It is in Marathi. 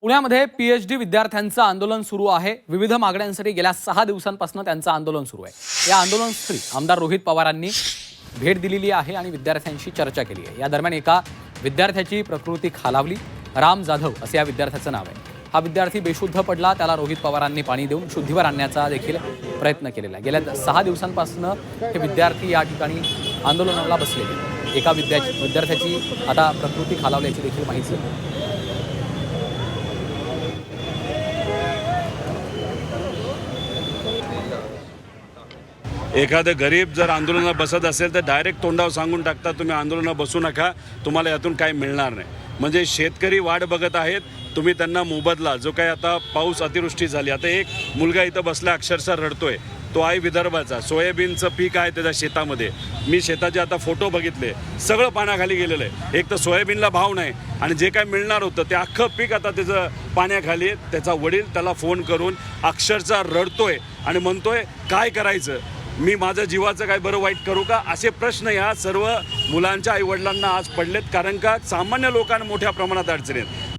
पुण्यामध्ये पीएचडी विद्यार्थ्यांचं आंदोलन सुरू आहे. विविध मागण्यांसाठी गेल्या सहा दिवसांपासून त्यांचं आंदोलन सुरू आहे. या आंदोलनस्थळी आमदार रोहित पवारांनी भेट दिलेली आहे आणि विद्यार्थ्यांशी चर्चा केली आहे. या दरम्यान एका विद्यार्थ्याची प्रकृती खालावली. राम जाधव असे या विद्यार्थ्याचं नाव आहे. हा विद्यार्थी बेशुद्ध पडला. त्याला रोहित पवारांनी पाणी देऊन शुद्धीवर आणण्याचा देखील प्रयत्न केलेला आहे. गेल्या सहा दिवसांपासून हे विद्यार्थी या ठिकाणी आंदोलनाला बसलेले एका विद्या विद्यार्थ्याची आता प्रकृती खालावल्याची देखील माहिती एखादं गरीब जर आंदोलनात बसत असेल तर डायरेक्ट तोंडावर सांगून टाकता तुम्ही आंदोलनात बसू नका तुम्हाला यातून काही मिळणार नाही. म्हणजे शेतकरी वाट बघत आहेत तुम्ही त्यांना मोबदला जो काही आता पाऊस अतिवृष्टी झाली. आता एक मुलगा इथं बसला अक्षरशः रडतोय. तो आहे विदर्भाचा. सोयाबीनचं पीक आहे त्याच्या शेतामध्ये. मी शेताचे आता फोटो बघितले. सगळं पाण्याखाली गेलेलं आहे. एक तर सोयाबीनला भाव नाही आणि जे काय मिळणार होतं ते अख्खं पीक आता त्याचं पाण्याखाली त्याचा वडील त्याला फोन करून अक्षरशः रडतोय आणि म्हणतोय काय करायचं? मी माझं जीवाचं काय बरं वाईट करू का? असे प्रश्न या सर्व मुलांच्या आईवडिलांना आज पडलेत कारण का सामान्य लोकांना मोठ्या प्रमाणात अडचणी आहेत.